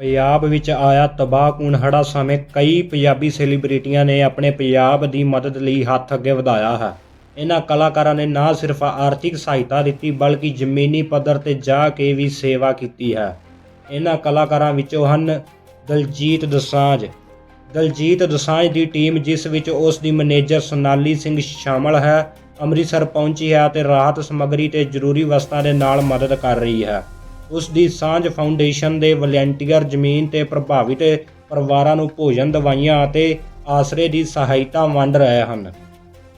ਪੰਜਾਬ ਵਿੱਚ ਆਇਆ ਤਬਾਹਕੁਨ ਹੜ੍ਹਾਂ ਸਮੇਂ ਕਈ ਪੰਜਾਬੀ ਸੈਲੀਬ੍ਰਿਟੀਆਂ ਨੇ ਆਪਣੇ ਪੰਜਾਬ ਦੀ ਮਦਦ ਲਈ ਹੱਥ ਅੱਗੇ ਵਧਾਇਆ ਹੈ। ਇਹਨਾਂ ਕਲਾਕਾਰਾਂ ਨੇ ਨਾ ਸਿਰਫ ਆਰਥਿਕ ਸਹਾਇਤਾ ਦਿੱਤੀ, ਬਲਕਿ ਜ਼ਮੀਨੀ ਪੱਧਰ ਤੇ ਜਾ ਕੇ ਵੀ ਸੇਵਾ ਕੀਤੀ ਹੈ। ਇਹਨਾਂ ਕਲਾਕਾਰਾਂ ਵਿੱਚੋਂ ਹਨ ਦਲਜੀਤ ਦਸਾਂਝ। ਦਲਜੀਤ ਦਸਾਂਝ ਦੀ ਟੀਮ ਜਿਸ ਵਿੱਚ ਉਸ ਦੀ ਮੈਨੇਜਰ ਸੋਨਾਲੀ ਸਿੰਘ ਸ਼ਾਮਲ ਹੈ, ਅੰਮ੍ਰਿਤਸਰ ਪਹੁੰਚੀ ਹੈ ਅਤੇ ਰਾਹਤ ਸਮੱਗਰੀ ਤੇ ਜ਼ਰੂਰੀ ਵਸਤਾਂ ਦੇ ਨਾਲ ਮਦਦ ਕਰ ਰਹੀ ਹੈ। ਉਸ ਦੀ ਸਾਂਝ ਫਾਊਂਡੇਸ਼ਨ ਦੇ ਵਲੰਟੀਅਰ ਜ਼ਮੀਨ ਤੇ ਪ੍ਰਭਾਵਿਤ ਪਰਿਵਾਰਾਂ ਨੂੰ ਭੋਜਨ ਦਵਾਈਆਂ ਅਤੇ ਆਸਰੇ ਦੀ ਸਹਾਇਤਾ ਵੰਡ ਰਹੇ ਹਨ।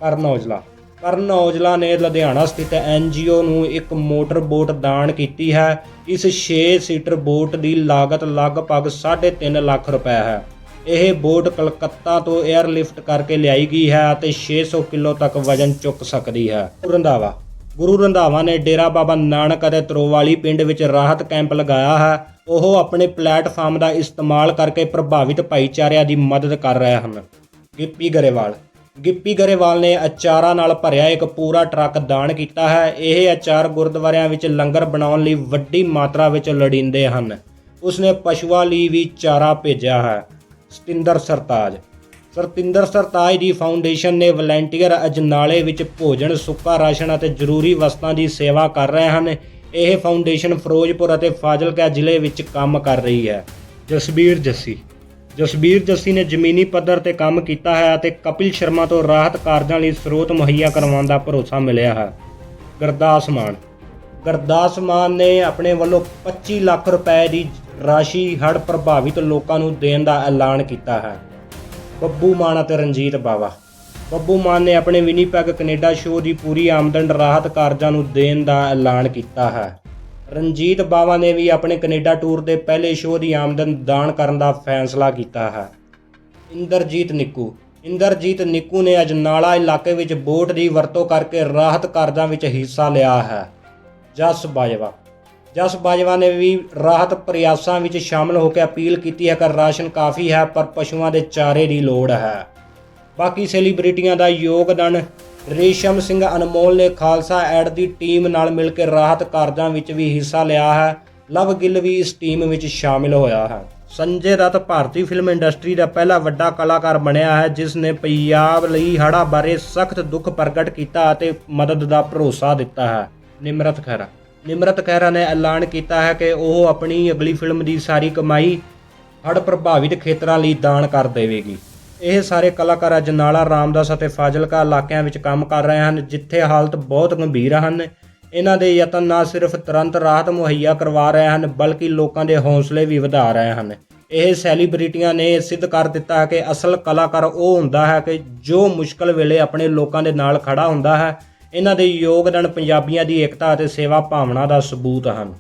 ਕਰਨ ਔਜਲਾ। ਕਰਨ ਔਜਲਾ ਨੇ ਲੁਧਿਆਣਾ ਸਥਿਤ ਐਨਜੀਓ ਨੂੰ ਇੱਕ ਮੋਟਰ ਬੋਟ ਦਾਨ ਕੀਤੀ ਹੈ। ਇਸ 6 ਸੀਟਰ ਬੋਟ ਦੀ ਲਾਗਤ ਲਗਭਗ 3.5 ਲੱਖ ਰੁਪਏ ਹੈ। ਇਹ ਬੋਟ ਕਲਕੱਤਾ ਤੋਂ 에ਅਰਲਿਫਟ ਕਰਕੇ ਲਿਆਈ ਗਈ ਹੈ ਅਤੇ 600 ਕਿਲੋ ਤੱਕ ਵਜ਼ਨ ਚੁੱਕ ਸਕਦੀ ਹੈ। ਰੰਧਾਵਾ ਗੁਰੂ ਰੰਧਾਵਾ ਨੇ ਡੇਰਾ ਬਾਬਾ ਨਾਨਕ ਅਤੇ ਤਰੋਵਾਲੀ ਪਿੰਡ ਵਿੱਚ ਰਾਹਤ ਕੈਂਪ ਲਗਾਇਆ ਹੈ। ਉਹ ਆਪਣੇ ਪਲੇਟਫਾਰਮ ਦਾ ਇਸਤੇਮਾਲ ਕਰਕੇ ਪ੍ਰਭਾਵਿਤ ਭਾਈਚਾਰਿਆਂ ਦੀ ਮਦਦ ਕਰ ਰਹੇ ਹਨ। ਗਿੱਪੀ ਗਰੇਵਾਲ। ਗਿੱਪੀ ਗਰੇਵਾਲ ਨੇ ਅਚਾਰਾਂ ਨਾਲ ਭਰਿਆ ਇੱਕ ਪੂਰਾ ਟਰੱਕ ਦਾਨ ਕੀਤਾ ਹੈ। ਇਹ ਅਚਾਰ ਗੁਰਦੁਆਰਿਆਂ ਵਿੱਚ ਲੰਗਰ ਬਣਾਉਣ ਲਈ ਵੱਡੀ ਮਾਤਰਾ ਵਿੱਚ ਲੋੜੀਂਦੇ ਹਨ। ਉਸਨੇ ਪਸ਼ੂਆਂ ਲਈ ਵੀ ਚਾਰਾ ਭੇਜਿਆ ਹੈ। ਸਤਿੰਦਰ ਸਰਤਾਜ। ਸਰਤਿੰਦਰ ਸਰਤਾਜ ਦੀ ਫਾਊਂਡੇਸ਼ਨ ਨੇ ਵਲੰਟੀਅਰ ਅਜਨਾਲੇ ਵਿੱਚ ਭੋਜਨ, ਸੁੱਕਾ ਰਾਸ਼ਨ ਅਤੇ ਜ਼ਰੂਰੀ ਵਸਤਾਂ ਦੀ ਸੇਵਾ ਕਰ ਰਹੇ ਹਨ। ਇਹ ਫਾਊਂਡੇਸ਼ਨ ਫਿਰੋਜ਼ਪੁਰ ਅਤੇ ਫਾਜ਼ਿਲਕਾ ਜ਼ਿਲ੍ਹੇ ਵਿੱਚ ਕੰਮ ਕਰ ਰਹੀ ਹੈ। ਜਸਬੀਰ ਜੱਸੀ। ਜਸਬੀਰ ਜੱਸੀ ਨੇ ਜ਼ਮੀਨੀ ਪੱਧਰ ਤੇ ਕੰਮ ਕੀਤਾ ਹੈ ਅਤੇ ਕਪਿਲ ਸ਼ਰਮਾ ਤੋਂ ਰਾਹਤ ਕਾਰਜਾਂ ਲਈ ਸਰੋਤ ਮੁਹੱਈਆ ਕਰਵਾਉਣ ਦਾ ਭਰੋਸਾ ਮਿਲਿਆ ਹੈ। ਗੁਰਦਾਸ ਮਾਨ। ਗੁਰਦਾਸ ਮਾਨ ਨੇ ਆਪਣੇ ਵੱਲੋਂ 25 ਲੱਖ ਰੁਪਏ ਦੀ ਰਾਸ਼ੀ ਹੜ੍ਹ ਪ੍ਰਭਾਵਿਤ ਲੋਕਾਂ ਨੂੰ ਦੇਣ ਦਾ ਐਲਾਨ ਕੀਤਾ ਹੈ। ਬੱਬੂ ਮਾਨ ਅਤੇ ਰਣਜੀਤ ਬਾਵਾ। ਬੱਬੂ ਮਾਨ ਨੇ ਆਪਣੇ ਵਿਨੀਪੈਗ ਕੈਨੇਡਾ ਸ਼ੋਅ ਦੀ ਪੂਰੀ ਆਮਦਨ ਰਾਹਤ ਕਾਰਜਾਂ ਨੂੰ ਦੇਣ ਦਾ ਐਲਾਨ ਕੀਤਾ ਹੈ। ਰਣਜੀਤ ਬਾਵਾ ਨੇ ਵੀ ਆਪਣੇ ਕੈਨੇਡਾ ਟੂਰ ਦੇ ਪਹਿਲੇ ਸ਼ੋਅ ਦੀ ਆਮਦਨ ਦਾਨ ਕਰਨ ਦਾ ਫੈਸਲਾ ਕੀਤਾ ਹੈ। ਇੰਦਰਜੀਤ ਨਿੱਕੂ। ਇੰਦਰਜੀਤ ਨਿੱਕੂ ਨੇ ਅੱਜ ਨਾਲਾ ਇਲਾਕੇ ਵਿੱਚ ਬੋਟ ਦੀ ਵਰਤੋਂ ਕਰਕੇ ਰਾਹਤ ਕਾਰਜਾਂ ਵਿੱਚ ਹਿੱਸਾ ਲਿਆ ਹੈ। ਜਸ ਬਾਜਵਾ। ਜਸ ਬਾਜਵਾ ਨੇ ਵੀ ਰਾਹਤ ਪ੍ਰਯਾਸਾਂ ਵਿੱਚ ਸ਼ਾਮਲ ਹੋ ਕੇ ਅਪੀਲ ਕੀਤੀ ਹੈ ਕਿ ਰਾਸ਼ਨ ਕਾਫੀ ਹੈ, ਪਰ ਪਸ਼ੂਆਂ ਦੇ ਚਾਰੇ ਦੀ ਲੋੜ ਹੈ। ਬਾਕੀ ਸੈਲੀਬ੍ਰਿਟੀਆਂ ਦਾ ਯੋਗਦਾਨ, ਰੇਸ਼ਮ ਸਿੰਘ ਅਨਮੋਲ ਨੇ ਖਾਲਸਾ ਐਡ ਦੀ ਟੀਮ ਨਾਲ ਮਿਲ ਕੇ ਰਾਹਤ ਕਾਰਜਾਂ ਵਿੱਚ ਵੀ ਹਿੱਸਾ ਲਿਆ ਹੈ। ਲਵ ਗਿੱਲ ਵੀ ਇਸ ਟੀਮ ਵਿੱਚ ਸ਼ਾਮਿਲ ਹੋਇਆ ਹੈ। ਸੰਜੇ ਦੱਤ ਭਾਰਤੀ ਫਿਲਮ ਇੰਡਸਟਰੀ ਦਾ ਪਹਿਲਾ ਵੱਡਾ ਕਲਾਕਾਰ ਬਣਿਆ ਹੈ, ਜਿਸ ਨੇ ਪੰਜਾਬ ਲਈ ਹੜ੍ਹਾਂ ਬਾਰੇ ਸਖਤ ਦੁੱਖ ਪ੍ਰਗਟ ਕੀਤਾ ਅਤੇ ਮਦਦ ਦਾ ਭਰੋਸਾ ਦਿੱਤਾ ਹੈ। ਨਿਮਰਤ ਖਹਿਰਾ ਨਿਮਰਤ ਖਹਿਰਾ ਨੇ ਐਲਾਨ ਕੀਤਾ ਹੈ ਕਿ ਉਹ ਆਪਣੀ ਅਗਲੀ ਫਿਲਮ ਦੀ ਸਾਰੀ ਕਮਾਈ ਹੜ੍ਹ ਪ੍ਰਭਾਵਿਤ ਖੇਤਰਾਂ ਲਈ ਦਾਨ ਕਰ ਦੇਵੇਗੀ। ਇਹ ਸਾਰੇ ਕਲਾਕਾਰ ਅੱਜ ਨਾਲਾ ਰਾਮਦਾਸ ਅਤੇ ਫਾਜ਼ਿਲਕਾ ਇਲਾਕਿਆਂ ਵਿੱਚ ਕੰਮ ਕਰ ਰਹੇ ਹਨ, ਜਿੱਥੇ ਹਾਲਤ ਬਹੁਤ ਗੰਭੀਰ ਹਨ। ਇਹਨਾਂ ਦੇ ਯਤਨ ਨਾ ਸਿਰਫ ਤੁਰੰਤ ਰਾਹਤ ਮੁਹੱਈਆ ਕਰਵਾ ਰਹੇ ਹਨ, ਬਲਕਿ ਲੋਕਾਂ ਦੇ ਹੌਸਲੇ ਵੀ ਵਧਾ ਰਹੇ ਹਨ। ਇਹ ਸੈਲੀਬ੍ਰਿਟੀਆਂ ਨੇ ਸਿੱਧ ਕਰ ਦਿੱਤਾ ਹੈ ਕਿ ਅਸਲ ਕਲਾਕਾਰ ਉਹ ਹੁੰਦਾ ਹੈ ਕਿ ਜੋ ਮੁਸ਼ਕਲ ਵੇਲੇ ਆਪਣੇ ਲੋਕਾਂ ਦੇ ਨਾਲ ਖੜਾ ਹੁੰਦਾ ਹੈ ਇਹਨਾਂ ਦੇ ਯੋਗਦਾਨ ਪੰਜਾਬੀਆਂ ਦੀ ਏਕਤਾ ਅਤੇ ਸੇਵਾ ਭਾਵਨਾ ਦਾ ਸਬੂਤ ਹਨ।